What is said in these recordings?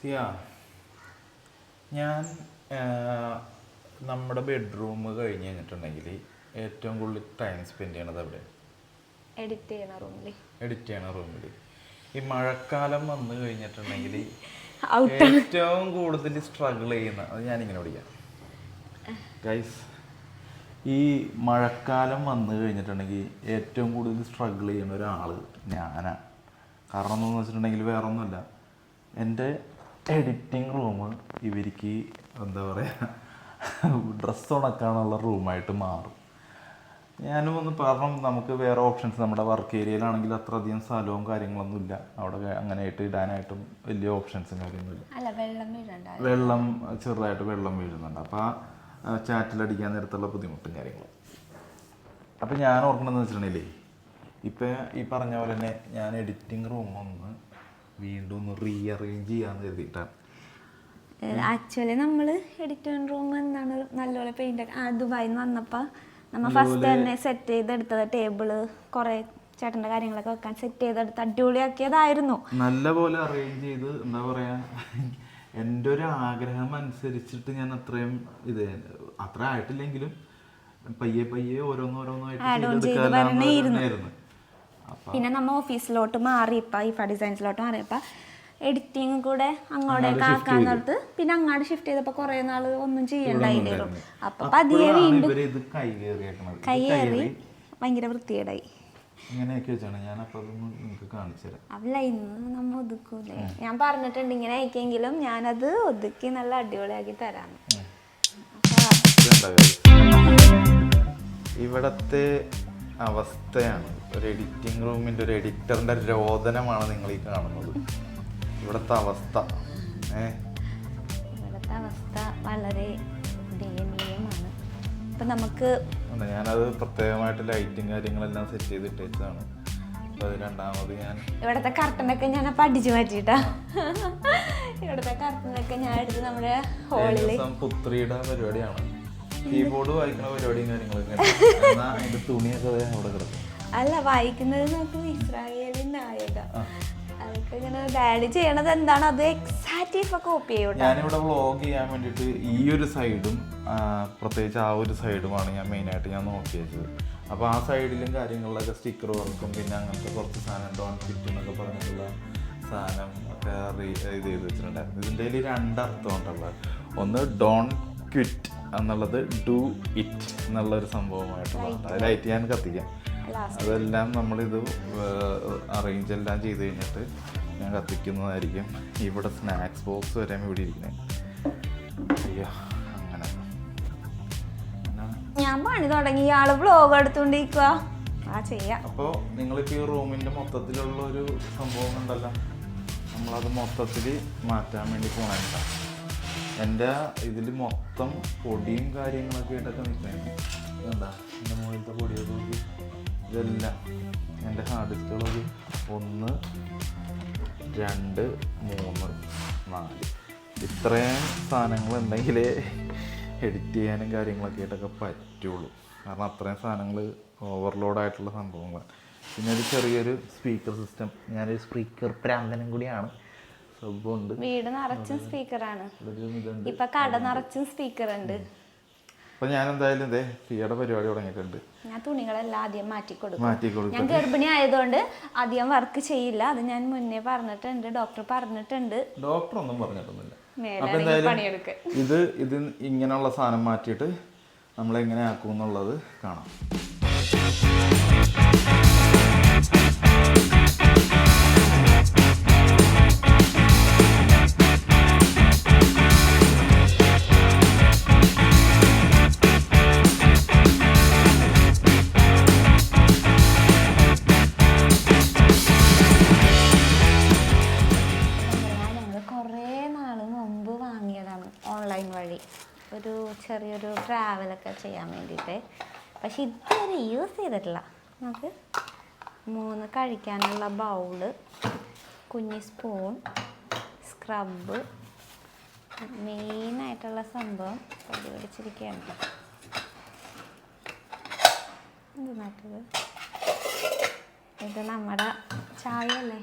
സിയ ഞാൻ നമ്മുടെ ബെഡ്റൂം കഴിഞ്ഞ് കഴിഞ്ഞിട്ടുണ്ടെങ്കിൽ ഏറ്റവും കൂടുതൽ ടൈം സ്പെൻഡ് ചെയ്യണത് അവിടെ എഡിറ്റ് ചെയ്യണ റൂമിൽ എഡിറ്റ് ചെയ്യണ റൂമിൽ ഈ മഴക്കാലം വന്നു കഴിഞ്ഞിട്ടുണ്ടെങ്കിൽ ഏറ്റവും കൂടുതൽ സ്ട്രഗിൾ ചെയ്യുന്ന അത് ഞാനിങ്ങനെ പഠിക്കാം. ഗൈസ് ഈ മഴക്കാലം വന്നു കഴിഞ്ഞിട്ടുണ്ടെങ്കിൽ ഏറ്റവും കൂടുതൽ സ്ട്രഗിൾ ചെയ്യുന്ന ഒരാൾ ഞാനാണ് കാരണം എന്താണെന്ന് വെച്ചിട്ടുണ്ടെങ്കിൽ വേറൊന്നുമല്ല. ഒന്നുമില്ല എന്റെ എഡിറ്റിംഗ് റൂം ഇവർക്ക് എന്താ പറയുക ഡ്രസ്സ് ഉണക്കാനുള്ള റൂമായിട്ട് മാറും. ഞാനും ഒന്ന് കാരണം നമുക്ക് വേറെ ഓപ്ഷൻസ് നമ്മുടെ വർക്ക് ഏരിയയിലാണെങ്കിൽ അത്ര അധികം സ്ഥലവും കാര്യങ്ങളൊന്നും ഇല്ല. അവിടെ അങ്ങനെയായിട്ട് ഇടാനായിട്ടും വലിയ ഓപ്ഷൻസും കാര്യങ്ങളില്ല വെള്ളം ചെറുതായിട്ട് വെള്ളം വീഴുന്നുണ്ട്. അപ്പോൾ ആ ചാറ്റിലടിക്കാൻ നേരത്തുള്ള ബുദ്ധിമുട്ടും കാര്യങ്ങളും. അപ്പം ഞാൻ ഓർക്കണമെന്ന് വെച്ചിട്ടുണ്ടെങ്കിലേ ഇപ്പം ഈ പറഞ്ഞ പോലെ തന്നെ ഞാൻ എഡിറ്റിംഗ് റൂം ഒന്ന് വീണ്ടും ഒന്ന് റീഅറേഞ്ച് ചെയ്യാന്ന് കരുതിയിട്ടാണ് ആക്ച്വലി നമ്മൾ എഡിറ്റിംഗ് റൂം എന്താണ് നല്ലപോലെ പെയിന്റ് ആ ദുബായിൽ നിന്ന് വന്നപ്പോൾ നമ്മൾ ഫസ്റ്റ് തന്നെ സെറ്റ് ചെയ്തെടുത്തത് ടേബിൾ കുറേ ചേട്ടന്റെ കാര്യങ്ങളൊക്കെ വെക്കാൻ സെറ്റ് ചെയ്തെടുത്ത് അടിപൊളിയാക്കിയതായിരുന്നു. നല്ല പോലെ അറേഞ്ച് ചെയ്ത് എന്താ പറയാ എന്റെ ഒരു ആഗ്രഹം അനുസരിച്ചിട്ട് ഞാൻ അത്രയും ഇത് അത്ര ആയിട്ടില്ലെങ്കിലും പയ്യെ പയ്യെ ഓരോന്നോരോന്നായിട്ട് ചെയ്തെടുക്കാനായിരുന്നു പിന്നെ നമ്മൾ ഓഫീസിലോട്ട് മാറിയപ്പോൾ ഈ ഡിസൈൻസിലോട്ട് മാറിയപ്പോൾ എഡിറ്റിംഗ് കൂടെ അങ്ങോട്ടേക്ക് ആക്കാൻ നിർത്ത് പിന്നെ അങ്ങോട്ട് ഷിഫ്റ്റ് ചെയ്തപ്പോൾ കുറേ നാൾ ഒന്നും ചെയ്യണ്ടായില്ലായിരുന്നു അപ്പൊ പതിയെ വീണ്ടും കയ്യേറി ഭയങ്കര വൃത്തികേടായി. അല്ല ഇന്ന് നമ്മ ഒതുക്കൂലേ? ഞാൻ പറഞ്ഞിട്ടുണ്ട് ഇങ്ങനെ അയക്കെങ്കിലും ഞാനത് ഒതുക്കി നല്ല അടിപൊളിയാക്കി തരാം ഇവിടത്തെ അവസ്ഥയാണ് ഒരു എഡിറ്റിംഗ് റൂമിന്റെ ഒരു എഡിറ്ററിന്റെ രോദനമാണ് നിങ്ങൾ ഈ കാണുന്നത്. ഇവിടുത്തെ അവസ്ഥ. ഏഹ് ഇവിടുത്തെ അവസ്ഥ വളരെ ദയനീയമാണ്. ഇപ്പം നമുക്ക്. ഞാനത് പ്രത്യേകമായിട്ട് ലൈറ്റും കാര്യങ്ങളെല്ലാം സെറ്റ് ചെയ്ത് ഇട്ടേച്ചതാണ്. രണ്ടാമത് ഞാൻ ഇവിടുത്തെ കർട്ടനൊക്കെ ഞാൻ അപ്പം അടിച്ചു മാറ്റിട്ടാ ഇവിടുത്തെ കർട്ടനൊക്കെ ഞാൻ എടുത്ത് നമ്മുടെ ഹോളിൽ പുത്രിയുടെ പരിപാടിയാണ്. കീബോർഡ് വായിക്കുന്ന പരിപാടിയും കാര്യങ്ങളൊക്കെ തുണിയൊക്കെ അവിടെ കിടക്കും. അല്ല വായിക്കുന്നത് നമുക്ക് ഇസ്രായേലി നായക അതൊക്കെ ഇങ്ങനെ ഡാഡി ചെയ്യണത് എന്താണ് അത് എക്സാക്റ്റ് ഇപ്പൊ കോപ്പി ചെയ്യൂട്ടോ ഞാനിവിടെ വ്ളോഗ് ചെയ്യാൻ വേണ്ടിയിട്ട് ഈ ഒരു സൈഡും പ്രത്യേകിച്ച് ആ ഒരു സൈഡുമാണ് ഞാൻ മെയിനായിട്ട് ഞാൻ നോക്കിയത് അപ്പോൾ ആ സൈഡിലും കാര്യങ്ങളിലൊക്കെ സ്റ്റിക്കർ വർക്കും പിന്നെ അങ്ങനത്തെ കുറച്ച് സാധനം ഡോൺ ഫിറ്റ് എന്നൊക്കെ പറഞ്ഞിട്ടുള്ള സാധനം ഒക്കെ ഇത് ചെയ്ത് വെച്ചിട്ടുണ്ടായിരുന്നു. ഇതിന്റെ രണ്ടർത്ഥം ഉണ്ടല്ലോ ഒന്ന് ഡോൺ ക്വിറ്റ് എന്നുള്ളത് ഡു ഇറ്റ് എന്നുള്ള ഒരു സംഭവമായിട്ടുള്ളതാണ് ലൈറ്റ് ഞാൻ കത്തിക്കാം. അതെല്ലാം നമ്മളിത് അറേഞ്ച് എല്ലാം ചെയ്ത് കഴിഞ്ഞിട്ട് ഞാൻ കത്തിക്കുന്നതായിരിക്കും ഇവിടെ സ്നാക്സ് ബോക്സ് വരെ ഇവിടെ ഇരിക്കുന്നത്. അയ്യോ അങ്ങനെ. ഞാൻ പണി തുടങ്ങി. ഇയാൾ വ്ലോഗ് എടുത്തോണ്ടിരിക്കുക ആ ചെയ്യാം. അപ്പോൾ നിങ്ങളിപ്പോൾ ഈ റൂമിന്റെ മൊത്തത്തിലുള്ള ഒരു സംഭവം ഉണ്ടല്ലോ. നമ്മളത് മൊത്തത്തിൽ മാറ്റാൻ വേണ്ടി പോകണ എന്റെ ഇതിൽ മൊത്തം പൊടിയും കാര്യങ്ങളൊക്കെ ആയിട്ടൊക്കെ നിൽക്കുന്നത് എന്താ എന്റെ മുകളിലത്തെ പൊടിയൊക്കെ നോക്കി. ഇതെല്ലാം. എന്റെ ഹാർഡ് ഡിസ്കുകളൊക്കെ ഒന്ന് രണ്ട് മൂന്ന് നാല്. ഇത്രയും സാധനങ്ങൾ ഉണ്ടെങ്കിലേ എഡിറ്റ് ചെയ്യാനും കാര്യങ്ങളൊക്കെ ആയിട്ടൊക്കെ പറ്റുള്ളൂ. കാരണം അത്രയും സാധനങ്ങൾ ഓവർലോഡായിട്ടുള്ള സംഭവങ്ങളാണ്. പിന്നെ ഒരു ചെറിയൊരു സ്പീക്കർ സിസ്റ്റം ഞാനൊരു സ്പീക്കർ പ്രാന്തനം കൂടിയാണ്. വീട് നിറച്ചും സ്പീക്കറാണ് ഇപ്പൊ കട നിറച്ചും സ്പീക്കർ ഉണ്ട്. അപ്പോൾ ഞാൻ എന്തായാലും ഇതേ ഫിയുടെ പരിപാടി തുടങ്ങിയിട്ടുണ്ട്. ഞാൻ തുണികളെല്ലാം ആദ്യം മാറ്റി കൊടുക്കും. മാറ്റി കൊടുക്കും. ഞാൻ ഗർഭിണി ആയതുകൊണ്ട് അധികം വർക്ക് ചെയ്യില്ല. അത് ഞാൻ മുന്നേ പറഞ്ഞിട്ടുണ്ട് ഡോക്ടർ പറഞ്ഞിട്ടുണ്ട്. ഡോക്ടർ ഒന്നും പറഞ്ഞിട്ടൊന്നുമില്ല അപ്പോൾ എന്തായാലും ഇത് ഇത് ഇങ്ങനെയുള്ള സാധനം മാറ്റിയിട്ട് നമ്മൾ എങ്ങനെ ആക്കും എന്നുള്ളത് കാണാം. ഓൺലൈൻ വഴി ഒരു ചെറിയൊരു ട്രാവലൊക്കെ ചെയ്യാൻ വേണ്ടിയിട്ട്. പക്ഷെ ഇതുവരെ യൂസ് ചെയ്തിട്ടില്ല. നമുക്ക് മൂന്ന് കഴിക്കാനുള്ള ബൗൾ കുഞ്ഞി സ്പൂൺ സ്ക്രബ് മെയിനായിട്ടുള്ള സംഭവം പൊടി പിടിച്ചിരിക്കുകയാണ്. ഇത് നട്ടത് ഇത് നമ്മുടെ ചായ അല്ലേ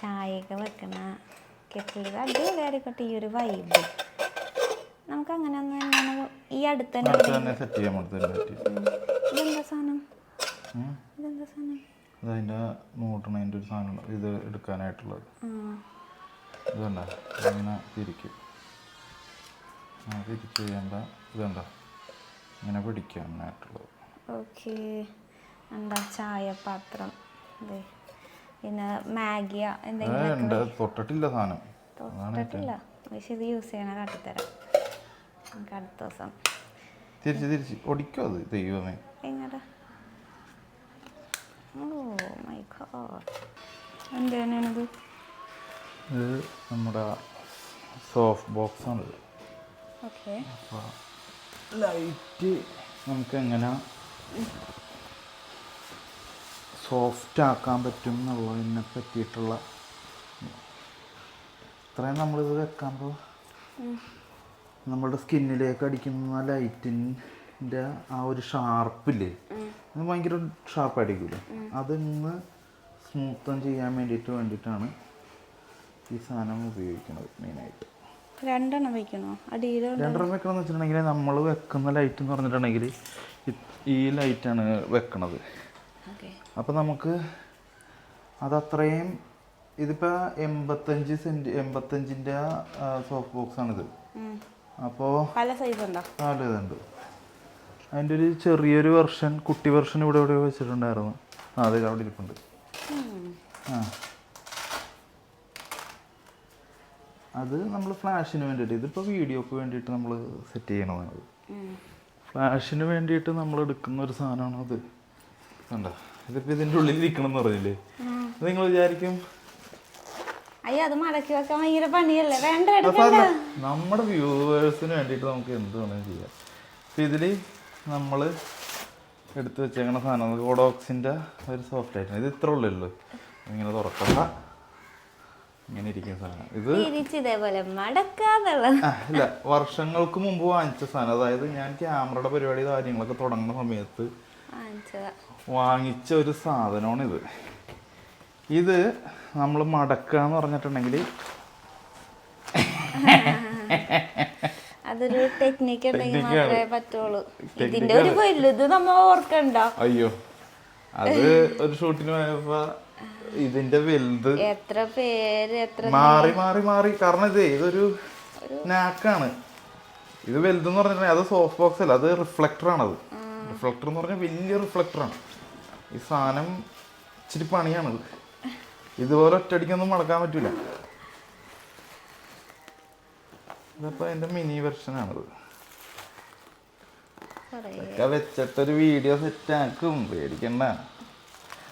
ചായയൊക്കെ വെക്കണ ബക്കറ്റിൽ ഇത് അടിപൊളിയായിരിക്കട്ടെ ഈ ഒരു വൈബ് നമുക്ക് അങ്ങനെ ഒന്ന് എന്താണ് ഈ അടുത്ത് തന്നെ അടുത്ത് തന്നെ സെറ്റ് ചെയ്യാൻ അടുത്ത് പറ്റി ഇതെന്താ സാധനം? ഇതെന്താ സാധനം? അതതിന്റെ മൂട്ടണതിന്റെ ഒരു സാധനം ഇത് എടുക്കാനായിട്ടുള്ളത്. ഇതുണ്ട ഇങ്ങനെ തിരിക്കും. തിരിച്ച് ചെയ്യേണ്ട ഇതുണ്ട ഇങ്ങനെ പിടിക്കാനായിട്ടുള്ളത്. ഓക്കെ. എന്താ ചായപാത്രം? അതെ പിന്നെ മാഗിയ എന്തെങ്കിലും തൊട്ടിട്ടില്ല സാധനം. തൊട്ടിട്ടില്ല. പക്ഷെ ഇത് യൂസ് ചെയ്യണ കാട്ടിത്തരാം. നമുക്ക് അടുത്ത ദിവസം. തിരിച്ച് തിരിച്ച്. ഒടിക്കോ അത് ദൈവമേ. എങ്ങടാ? ഓ മൈ ഗോഡ് എന്തിനാണിത് ഇത് നമ്മുടെ സോഫ്റ്റ് ബോക്സ് ആണ് ഓക്കെ ലൈറ്റ് നമുക്ക് എങ്ങനെ സോഫ്റ്റ് ആക്കാൻ പറ്റും എന്നുള്ളതിനെ പറ്റിയിട്ടുള്ള ഇത്രയും നമ്മളിത് വെക്കുമ്പോൾ നമ്മുടെ സ്കിന്നിലേക്ക് അടിക്കുന്ന ലൈറ്റിന്റെ ആ ഒരു ഷാർപ്പില്ലേ? അത് ഭയങ്കര അടിക്കില്ല. അതൊന്ന് സ്മൂത്തൻ ചെയ്യാൻ വേണ്ടിയിട്ട് വേണ്ടിയിട്ടാണ് ഈ സാധനം ഉപയോഗിക്കുന്നത് മെയിനായിട്ട്. രണ്ടെണ്ണം വെക്കണോ? അടിയിലോ രണ്ടെണ്ണം വെക്കണമെന്ന് വെച്ചിട്ടുണ്ടെങ്കിൽ നമ്മൾ വെക്കുന്ന ലൈറ്റ് എന്ന് പറഞ്ഞിട്ടുണ്ടെങ്കിൽ ഈ ലൈറ്റാണ് വെക്കണത്. അപ്പോൾ നമുക്ക് അതത്രയും ഇതിപ്പോൾ എൺപത്തഞ്ച് സെന്റ് എൺപത്തഞ്ചിന്റെ സോഫ്റ്റ് ബോക്സ് ആണിത് അപ്പോൾ പല സൈസ് ഉണ്ടോ? നാല് ഇതുണ്ട് അതിന്റെ ഒരു ചെറിയൊരു വെർഷൻ കുട്ടി വെർഷൻ ഇവിടെ ഇവിടെ വെച്ചിട്ടുണ്ടായിരുന്നു. ആ അതെ അവിടെ ഇരിപ്പുണ്ട്. ആ. അത് നമ്മൾ ഫ്ലാഷിന് വേണ്ടിയിട്ട് ഇതിപ്പോൾ വീഡിയോക്ക് വേണ്ടിയിട്ട് നമ്മൾ സെറ്റ് ചെയ്യണതാണ് ഫ്ലാഷിന് വേണ്ടിയിട്ട് നമ്മൾ എടുക്കുന്ന ഒരു സാധനമാണ് അത് കണ്ടോ? ഇതിപ്പോൾ ഇതിന്റെ ഉള്ളിൽ ഇരിക്കണം എന്ന് പറഞ്ഞില്ലേ നിങ്ങൾ വിചാരിക്കും അയ്യോ അത് മടക്കി വെക്കാൻ ഭയങ്കര പണിയല്ലേ? വേണ്ട എടുക്കണ്ട. നമ്മുടെ വ്യൂവേഴ്സിന് വേണ്ടിയിട്ട് നമുക്ക് എന്ത് വേണമെങ്കിലും ചെയ്യാം? അപ്പം ഇതിൽ നമ്മൾ എടുത്തു വെച്ചേക്കണ സാധനം ഗോഡോക്സിന്റെ ഒരു സോഫ്റ്റ് ആയിട്ട് ഇത് ഇത്ര ഉള്ളല്ലോ ഇങ്ങനെ തുറക്കണ്ട. ഇങ്ങനെ ഇരിക്കുന്ന സാധനം. ഇത് ഇതേപോലെ ഇല്ല വർഷങ്ങൾക്ക് മുമ്പ് വാങ്ങിച്ച സാധനം. അതായത് ഞാൻ ക്യാമറയുടെ പരിപാടി കാര്യങ്ങളൊക്കെ തുടങ്ങുന്ന സമയത്ത് വാങ്ങിച്ച ഒരു സാധനമാണ് ഇത് ഇത് നമ്മൾ മടക്കുക എന്ന് പറഞ്ഞിട്ടുണ്ടെങ്കിൽ അതൊരു ടെക്നിക്ക് ഉണ്ടെങ്കിൽ മാത്രമേ പറ്റുള്ളൂ. ഇതിന്റെ ഒരു വലുത് നമ്മ ഓർക്കണ്ട? അയ്യോ. അത് ഒരു ഷൂട്ടിന് പോയപ്പോ ഇതിന്റെ വലുത് എത്ര പേര് എത്ര മാറി മാറി മാറി. കാരണം ഇതേ ഇതൊരു നാക്കാണ് ഇത് വലുതെന്ന് പറഞ്ഞിട്ടുണ്ടെങ്കിൽ അത് സോഫ്റ്റ് ബോക്സ് അല്ല അത് റിഫ്ലക്ടർ അത് റിഫ്ലക്ടർ എന്ന് പറഞ്ഞാൽ വലിയ റിഫ്ലക്ടറാണ് ഈ സാധനം ഇച്ചിരി പണിയാണത്. ഇതുപോലെ ഒറ്റയടിക്കൊന്നും മടക്കാൻ പറ്റൂല. ഇതിപ്പോ അതിന്റെ മിനി വെർഷനാണത് ഒക്കെ വെച്ചിട്ടൊരു വീഡിയോ സെറ്റ് ആക്കും. പേടിക്കണ്ട.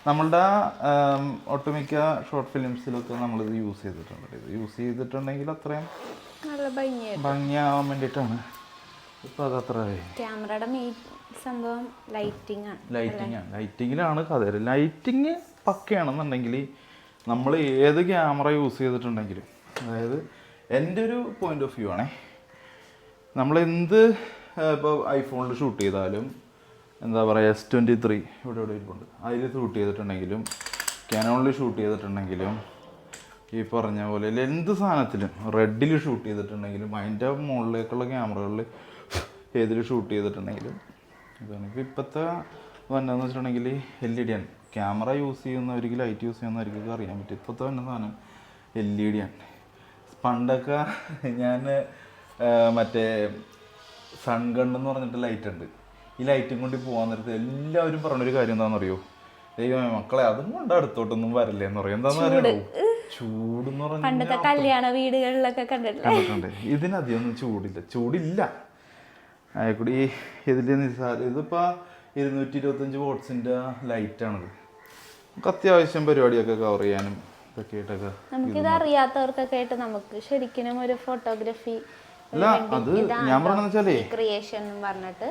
നമ്മളുടെ ഒട്ടുമിക്ക ഷോർട്ട് ഫിലിംസിലൊക്കെ നമ്മളിത് യൂസ് ചെയ്തിട്ടുണ്ട്. ഇത് യൂസ് ചെയ്തിട്ടുണ്ടെങ്കിൽ അത്രയും ഭംഗിയാവാൻ വേണ്ടിയിട്ടാണ്. ഇപ്പൊ അതത്ര ക്യാമറയുടെ മെയിൻ സംഭവം ലൈറ്റിംഗ് ആണ് ലൈറ്റിംഗിലാണ് ആണ്. ലൈറ്റിങ്ങിലാണ് കഥ ലൈറ്റിങ് പക്കയാണെന്നുണ്ടെങ്കിൽ നമ്മൾ ഏത് ക്യാമറ യൂസ് ചെയ്തിട്ടുണ്ടെങ്കിലും അതായത് എന്റെ ഒരു പോയിന്റ് ഓഫ് വ്യൂ ആണേ. നമ്മൾ എന്ത് ഇപ്പോൾ ഐഫോണിൽ ഷൂട്ട് ചെയ്താലും എന്താ പറയുക എസ് ട്വന്റി ത്രീ ഇവിടെ ഇവിടെ ഇരിപ്പുണ്ട്. അതിൽ ഷൂട്ട് ചെയ്തിട്ടുണ്ടെങ്കിലും ക്യാനോണിൽ ഷൂട്ട് ചെയ്തിട്ടുണ്ടെങ്കിലും ഈ പറഞ്ഞ പോലെ എന്ത് സാധനത്തിലും റെഡിൽ ഷൂട്ട് ചെയ്തിട്ടുണ്ടെങ്കിലും അതിന്റെ മുകളിലേക്കുള്ള ക്യാമറകളിൽ ഏതിൽ ഷൂട്ട് ചെയ്തിട്ടുണ്ടെങ്കിലും ഇതാണ്. ഇപ്പോൾ ഇപ്പോഴത്തെ വന്നതെന്ന് വെച്ചിട്ടുണ്ടെങ്കിൽ എൽ ഇ ഡി ആണ്. ക്യാമറ യൂസ് ചെയ്യുന്നവർക്ക് ലൈറ്റ് യൂസ് ചെയ്യുന്നവർക്കൊക്കെ അറിയാൻ പറ്റും. ഇപ്പോഴത്തെ തന്നെ സാധനം എൽ ഇ ഡി ആണ്. പണ്ടൊക്കെ ഞാൻ മറ്റേ സൺഗൺ എന്ന് പറഞ്ഞിട്ട് ലൈറ്റ് ഉണ്ട്. ഈ ലൈറ്റും കൊണ്ട് പോകാൻ നേരത്ത് എല്ലാവരും പറഞ്ഞൊരു കാര്യം എന്താണെന്ന് എന്താണെന്നറിയോ? ദൈവമേ മക്കളെ അതും കൊണ്ട് അടുത്തോട്ടൊന്നും വരില്ലേ എന്ന് പറയും. എന്താണെന്ന് അറിയാമോ എന്ന് പറഞ്ഞാൽ പണ്ടത്തെ കല്യാണ വീടുകളിലൊക്കെ കണ്ടിട്ടുണ്ട്. ഇതിനധികമൊന്നും ചൂടില്ല. ചൂടില്ല. ആയക്കൂടി ഇതിൽ നിസ്സാര ഇതിപ്പോൾ ഇരുന്നൂറ്റി ഇരുപത്തഞ്ച് വോട്ട്സിന്റെ ലൈറ്റാണിത് നമുക്ക് അത്യാവശ്യം പരിപാടിയൊക്കെ കവർ ചെയ്യാനും ഇതൊക്കെ ആയിട്ടൊക്കെ നമുക്കിത് അറിയാത്തവർക്കൊക്കെ ആയിട്ട് നമുക്ക് ശരിക്കും ഒരു ഫോട്ടോഗ്രാഫി അല്ല അത് ഞാൻ വെച്ചാലേ. ക്രിയേഷൻ പറഞ്ഞിട്ട്.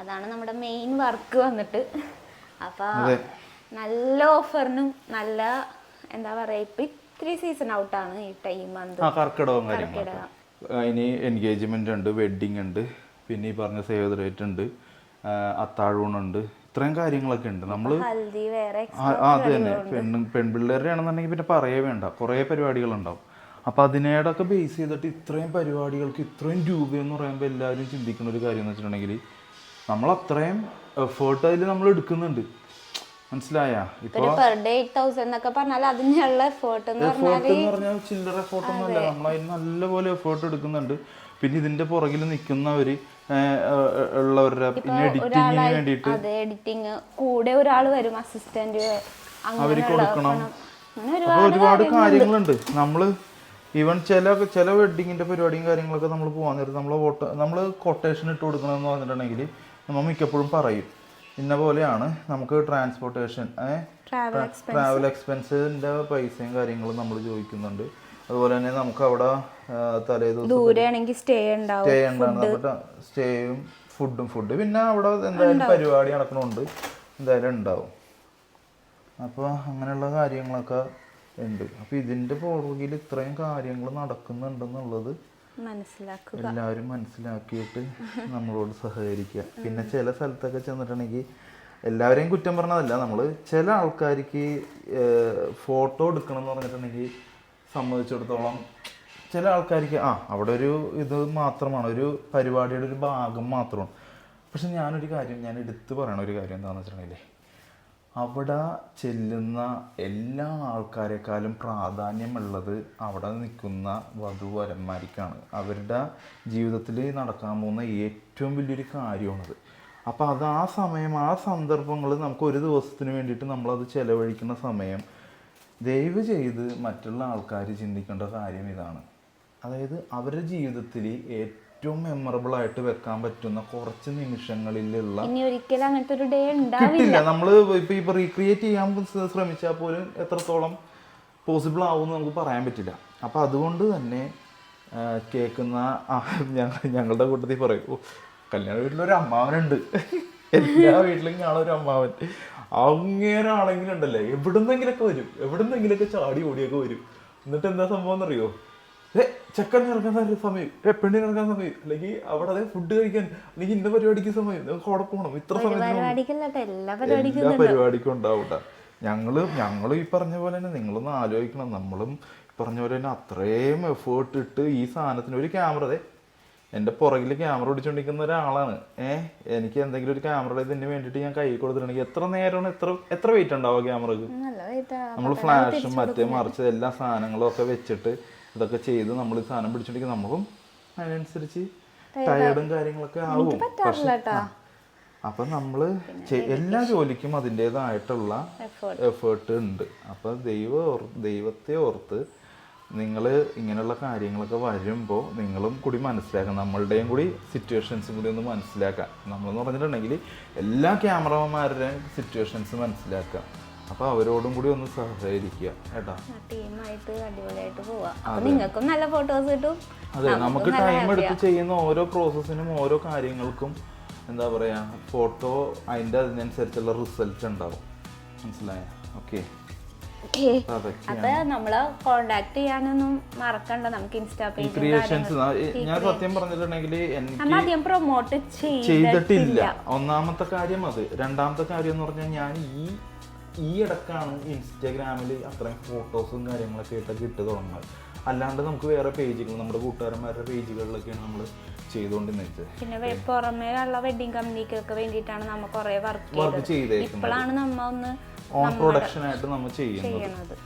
അതാണ് നമ്മുടെ മെയിൻ വർക്ക് വന്നിട്ട്. അപ്പൊ നല്ല ഓഫറിനും നല്ല എന്താ പറയാ ഇപ്പൊ ഇത്തിരി സീസൺ ഔട്ടാണ് ഈ ടൈം മന്ത് ആ കർക്കിടകവും കാര്യങ്ങളൊക്കെ. അതിന് എൻഗേജ്മെന്റ് ഉണ്ട് വെഡിങ് ഉണ്ട് പിന്നെ ഈ പറഞ്ഞ സേവ് ദ റേറ്റ് ഉണ്ട് അത്താഴൂണുണ്ട് ഇത്രയും കാര്യങ്ങളൊക്കെ ഉണ്ട്. നമ്മൾ അത് തന്നെ. പെണ്ണ് പെൺപിള്ളേരുടെ ആണെന്നുണ്ടെങ്കിൽ പിന്നെ പറയേ വേണ്ട. കുറേ പരിപാടികളുണ്ടാവും. അപ്പോൾ അതിനേടൊക്കെ ബേസ് ചെയ്തിട്ട് ഇത്രയും പരിപാടികൾക്ക് ഇത്രയും രൂപയെന്ന് പറയുമ്പോൾ എല്ലാവരും ചിന്തിക്കുന്ന ഒരു കാര്യം എന്ന് വെച്ചിട്ടുണ്ടെങ്കിൽ നമ്മൾ അത്രയും എഫേർട്ട് അതിൽ നമ്മൾ എടുക്കുന്നുണ്ട്. മനസ്സിലായ? ഇപ്പോൾ എന്ന് എഫേർട്ട് എന്ന് പറഞ്ഞാൽ ചില്ലറ എഫേർട്ട് ഒന്നും അല്ല നമ്മൾ അതിന് നല്ലപോലെ എഫേർട്ട് എടുക്കുന്നുണ്ട്. പിന്നെ ഇതിന്റെ പുറകിൽ ഉള്ളവരുടെ പിന്നെ എഡിറ്റിങ്ങിന് വേണ്ടിയിട്ട് അതെ എഡിറ്റിങ് കൂടെ ഒരാൾ വരും അസിസ്റ്റന്റ് അവർക്ക് കൊടുക്കണം. ഒരുപാട് കാര്യങ്ങളുണ്ട്. നമ്മൾ ഈവൻ ചില ചില വെഡിങ്ങിന്റെ പരിപാടിയും കാര്യങ്ങളൊക്കെ നമ്മൾ പോകാൻ നേരത്ത് നമ്മൾ വോട്ട് നമ്മൾ കൊട്ടേഷൻ ഇട്ട് കൊടുക്കണമെന്ന് പറഞ്ഞിട്ടുണ്ടെങ്കിൽ നമ്മൾ മിക്കപ്പോഴും പറയും. ഇന്ന പോലെയാണ് നമുക്ക് ട്രാൻസ്പോർട്ടേഷൻ ട്രാവൽ ട്രാവൽ എക്സ്പെൻസിന്റെ പൈസയും കാര്യങ്ങളും നമ്മൾ ചോദിക്കുന്നുണ്ട്. അതുപോലെ തന്നെ നമുക്ക് അവിടെ തലേ ദിവസം സ്റ്റേ ഉണ്ടാവും സ്റ്റേയും ഫുഡും ഫുഡ് പിന്നെ അവിടെ എന്തായാലും പരിപാടി നടക്കണുണ്ട്. എന്തായാലും ഉണ്ടാവും. അപ്പോൾ അങ്ങനെയുള്ള കാര്യങ്ങളൊക്കെ ഉണ്ട്. അപ്പോൾ ഇതിന്റെ പുറകിൽ ഇത്രയും കാര്യങ്ങൾ നടക്കുന്നുണ്ടെന്നുള്ളത് മനസ്സിലാക്കുക. എല്ലാവരും മനസ്സിലാക്കിയിട്ട് നമ്മളോട് സഹകരിക്കുക. പിന്നെ ചില സ്ഥലത്തൊക്കെ ചെന്നിട്ടുണ്ടെങ്കിൽ എല്ലാവരെയും കുറ്റം പറഞ്ഞതല്ല. നമ്മൾ ചില ആൾക്കാർക്ക് ഫോട്ടോ എടുക്കണം എന്ന് പറഞ്ഞിട്ടുണ്ടെങ്കിൽ സംബന്ധിച്ചിടത്തോളം ചില ആൾക്കാർക്ക് ആ അവിടെ ഒരു ഇത് മാത്രമാണ് ഒരു പരിപാടിയുടെ ഒരു ഭാഗം മാത്രമാണ്. പക്ഷെ ഞാനൊരു കാര്യം ഞാൻ എടുത്തു പറയണ ഒരു കാര്യം എന്താണെന്ന് വെച്ചിട്ടുണ്ടെങ്കിൽ അവിടെ ചെല്ലുന്ന എല്ലാ ആൾക്കാരെക്കാളും പ്രാധാന്യമുള്ളത് അവിടെ നിൽക്കുന്ന വധുവരന്മാർക്കാണ്. അവരുടെ ജീവിതത്തിൽ നടക്കാൻ പോകുന്ന ഏറ്റവും വലിയൊരു കാര്യമാണത്. അപ്പോൾ അത് ആ സമയം ആ സന്ദർഭങ്ങൾ നമുക്ക് ഒരു ദിവസത്തിന് വേണ്ടിയിട്ട് നമ്മളത് ചിലവഴിക്കുന്ന സമയം ദയവ് ചെയ്ത് മറ്റുള്ള ആൾക്കാർ ചിന്തിക്കേണ്ട കാര്യം ഇതാണ്. അതായത് അവരുടെ ജീവിതത്തിൽ ഏറ്റവും മെമ്മറബിൾ ആയിട്ട് വെക്കാൻ പറ്റുന്ന കുറച്ച് നിമിഷങ്ങളിലുള്ള കിട്ടില്ല. നമ്മൾ ഇപ്പൊ ഇപ്പൊ റീക്രിയേറ്റ് ചെയ്യാൻ ശ്ര- ശ്രമിച്ചാൽ പോലും എത്രത്തോളം പോസിബിൾ ആവും നമുക്ക് പറയാൻ പറ്റില്ല. അപ്പൊ അതുകൊണ്ട് തന്നെ കേൾക്കുന്ന ഞങ്ങളുടെ കൂട്ടത്തിൽ പറയും "ഓ, കല്യാണ വീട്ടിലൊരു അമ്മാവനുണ്ട്. എല്ലാ വീട്ടിലും കാണാൻ ഒരു അമ്മാവൻ. അങ്ങനെ ആണെങ്കിലുണ്ടല്ലേ എവിടുന്നെങ്കിലൊക്കെ വരും. എവിടുന്നെങ്കിലൊക്കെ ചാടി ഓടിയൊക്കെ വരും. എന്നിട്ട് എന്താ സംഭവം എന്നറിയോ ഏ ചെക്കൻ ഇറങ്ങാൻ സമയം. ഏ പെണ്ണിന് ഇറങ്ങാൻ സമയം. അല്ലെങ്കിൽ അവിടെ അതെ ഫുഡ് കഴിക്കാൻ അല്ലെങ്കിൽ ഇന്ന പരിപാടിക്ക് സമയം. നിങ്ങൾക്ക് അവിടെ പോകണം ഇത്ര സമയം എല്ലാ പരിപാടിക്കും ഉണ്ടാവും ഞങ്ങൾ ഞങ്ങളും ഈ പറഞ്ഞ പോലെ തന്നെ നിങ്ങളൊന്ന് ആലോചിക്കണം. നമ്മളും പറഞ്ഞ പോലെ തന്നെ അത്രയും എഫേർട്ട് ഇട്ട് ഈ സാധനത്തിന് ഒരു ക്യാമറ എന്റെ പുറകിൽ ക്യാമറ പിടിച്ചുകൊണ്ടിരിക്കുന്ന ഒരാളാണ്. ഏഹ് എനിക്ക് എന്തെങ്കിലും ഒരു ക്യാമറ ഇതിന് വേണ്ടിയിട്ട് ഞാൻ കൈ കൊടുത്തിട്ടുണ്ടെങ്കിൽ എത്ര നേരമാണ് എത്ര എത്ര വെയിറ്റ് ഉണ്ടാവുക ക്യാമറക്ക്? നമ്മൾ ഫ്ലാഷും മറ്റേ മറിച്ച് എല്ലാ സാധനങ്ങളും ഒക്കെ വെച്ചിട്ട് ഇതൊക്കെ ചെയ്ത് നമ്മൾ ഈ സാധനം പിടിച്ചിട്ടുണ്ടെങ്കിൽ നമ്മളും അതിനനുസരിച്ച് ടയേർഡും കാര്യങ്ങളൊക്കെ ആവും. പക്ഷെ അപ്പൊ നമ്മൾ എല്ലാ ജോലിക്കും അതിന്റെതായിട്ടുള്ള. എഫേർട്ട് ഉണ്ട്. അപ്പൊ ദൈവ ദൈവത്തെ ഓർത്ത് നിങ്ങൾ ഇങ്ങനെയുള്ള കാര്യങ്ങളൊക്കെ വരുമ്പോൾ നിങ്ങളും കൂടി മനസ്സിലാക്കാം നമ്മളുടെയും കൂടി സിറ്റുവേഷൻസും കൂടി ഒന്ന് മനസ്സിലാക്കാം. നമ്മളെന്ന് പറഞ്ഞിട്ടുണ്ടെങ്കിൽ എല്ലാ ക്യാമറമാരുടെയും സിറ്റുവേഷൻസ് മനസ്സിലാക്കാം അപ്പൊ അവരോടും കൂടി ഒന്ന് സഹകരിക്കുക കേട്ടോ. ടീമായിട്ട് അടിപൊളിയായിട്ട് പോവാ. അപ്പൊ നിങ്ങൾക്കും നല്ല ഫോട്ടോസ് കിട്ടും. അതെ നമുക്ക് ടൈം എടുത്ത് ചെയ്യുന്ന ഓരോ പ്രോസസ്സിനും ഓരോ കാര്യങ്ങൾക്കും എന്താ പറയാ ഫോട്ടോ അതിന്റെ അതിനനുസരിച്ചുള്ള റിസൾട്ട് ഉണ്ടാവും. മനസ്സിലായ? Okay okay. അപ്പൊ നമ്മൾ കോണ്ടാക്ട് ചെയ്യാനൊന്നും മറക്കണ്ട. നമുക്ക് ഇൻസ്റ്റാ പേജ് ഞാൻ സത്യം പറഞ്ഞിട്ടുണ്ടെങ്കിൽ നമ്മൾ പ്രൊമോട്ട് ചെയ്തിട്ടില്ല. ഒന്നാമത്തെ കാര്യം അത്. രണ്ടാമത്തെ കാര്യം എന്ന് പറഞ്ഞാൽ ഞാൻ ഈ ഈ ഇടക്കാണ് ഇൻസ്റ്റാഗ്രാമിൽ അത്രയും ഫോട്ടോസും കാര്യങ്ങളൊക്കെ ആയിട്ട് കിട്ടു തുടങ്ങുന്നത്. അല്ലാണ്ട് നമുക്ക് വേറെ പേജുകൾ നമ്മുടെ കൂട്ടുകാരന്മാരുടെ പേജുകളിലൊക്കെയാണ് നമ്മൾ ചെയ്തുകൊണ്ടിരുന്നത് പിന്നെ പുറമേ ഉള്ള വെഡിങ് കമ്പനിക്കൊക്കെ വേണ്ടിയിട്ടാണ് നമ്മ കുറെ വർക്ക് ചെയ്തത്. ഇപ്പോഴാണ് നമ്മ ഒന്ന് ഓൺ പ്രൊഡക്ഷൻ ആയിട്ട് നമ്മൾ ചെയ്യുന്നത്.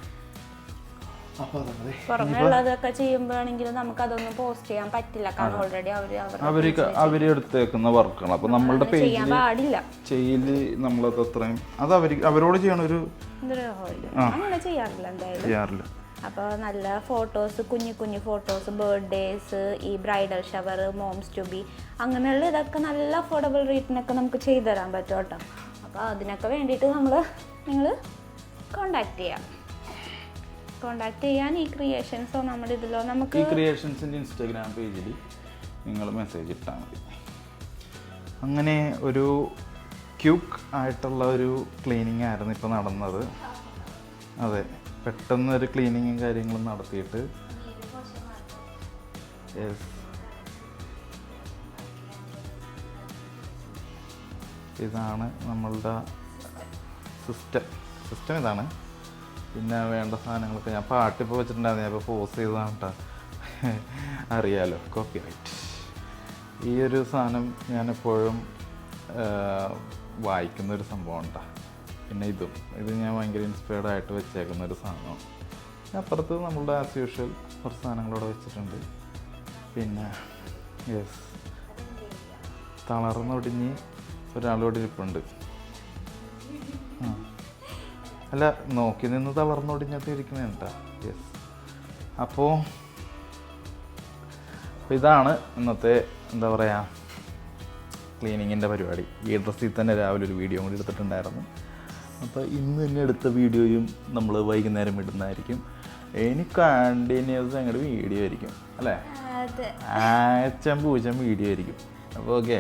നമുക്ക് അതൊന്നും പോസ്റ്റ് ചെയ്യാൻ പറ്റില്ല. കാരണം ഓൾറെഡി അവർ അവരുടെ അവർ അവർ എടുത്തേക്കുന്ന വർക്കുകൾ അപ്പൊ നമ്മളുടെ പേജിൽ ചെയ്യിൽ നമ്മളത് അത്രയും അത് അവർ അവരോട് ചെയ്യണ ഒരു അങ്ങനെ ചെയ്യാറില്ല എന്തായാലും. ചെയ്യാറില്ല. അപ്പോൾ നല്ല ഫോട്ടോസ് കുഞ്ഞു കുഞ്ഞു ഫോട്ടോസ് ബർത്ത്ഡേസ് ഈ bridal shower moms to be അങ്ങനെയുള്ള ഇതൊക്കെ നല്ല അഫോർഡബിൾ റേറ്റിനൊക്കെ നമുക്ക് ചെയ്തു തരാൻ പറ്റും കേട്ടോ. അപ്പോൾ അതിനൊക്കെ വേണ്ടിയിട്ട് നമ്മൾ നിങ്ങൾ കോണ്ടാക്ട് ചെയ്യാം. കോണ്ടാക്ട് ചെയ്യാൻ ഈ ക്രിയേഷൻസോ നമ്മുടെ ഇതിലോ നമുക്ക് ഈ ക്രിയേഷൻസിന്റെ ഇൻസ്റ്റാഗ്രാം പേജിൽ നിങ്ങൾ മെസ്സേജ് ഇട്ടാൽ മതി. അങ്ങനെ ഒരു ക്യൂക്ക് ആയിട്ടുള്ള ഒരു ക്ലീനിങ് ആയിരുന്നു ഇപ്പോൾ നടന്നത്. അതെ പെട്ടെന്ന് ഒരു ക്ലീനിങ്ങും കാര്യങ്ങളും നടത്തിയിട്ട്. യെസ് ഇതാണ് നമ്മളുടെ സിസ്റ്റം സിസ്റ്റം ഇതാണ്. പിന്നെ വേണ്ട സാധനങ്ങളൊക്കെ ഞാൻ പാട്ടിപ്പോൾ വെച്ചിട്ടുണ്ടായിരുന്നു. ഞാൻ ഇപ്പോൾ പോസ് ചെയ്തതാണ് കേട്ടോ അറിയാലോ കോപ്പി റൈറ്റ് ഈ ഒരു സാധനം ഞാനെപ്പോഴും വായിക്കുന്ന ഒരു സംഭവം ഉണ്ടാ പിന്നെ ഇതും. ഇത് ഞാൻ ഭയങ്കര ഇൻസ്പയർഡ് ആയിട്ട് വെച്ചേക്കുന്ന ഒരു സാധനമാണ് അപ്പുറത്ത് നമ്മളുടെ ആസ് യൂഷ്വൽ കുറച്ച് സാധനങ്ങളോടെ വെച്ചിട്ടുണ്ട്. പിന്നെ യെസ് തളർന്നൊടിഞ്ഞ് ഒരാളോട് ഇരിപ്പുണ്ട്. അല്ല നോക്കി നിന്ന് തളർന്നൊടിഞ്ഞിട്ട് ഇരിക്കുന്നത് കേട്ടാ യെസ് അപ്പോൾ ഇതാണ് ഇന്നത്തെ എന്താ പറയുക ക്ലീനിങ്ങിന്റെ പരിപാടി. ഈ ഡ്രസ്സിൽ തന്നെ രാവിലെ ഒരു വീഡിയോ കൂടി എടുത്തിട്ടുണ്ടായിരുന്നു. അപ്പോൾ ഇന്ന് തന്നെ എടുത്ത വീഡിയോയും നമ്മൾ വൈകുന്നേരം ഇടുന്നതായിരിക്കും. ഇനി കണ്ടിന്യൂസ് അങ്ങോട്ട് വീഡിയോ ആയിരിക്കും അല്ലേ? ആച്ചം പൂച്ചം വീഡിയോ ആയിരിക്കും. അപ്പോൾ ഓക്കെ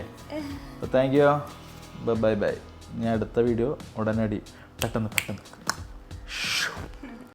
അപ്പോൾ thank you bye bye bye ഞാൻ അടുത്ത വീഡിയോ ഉടനടി. പെട്ടെന്ന് പെട്ടെന്ന്.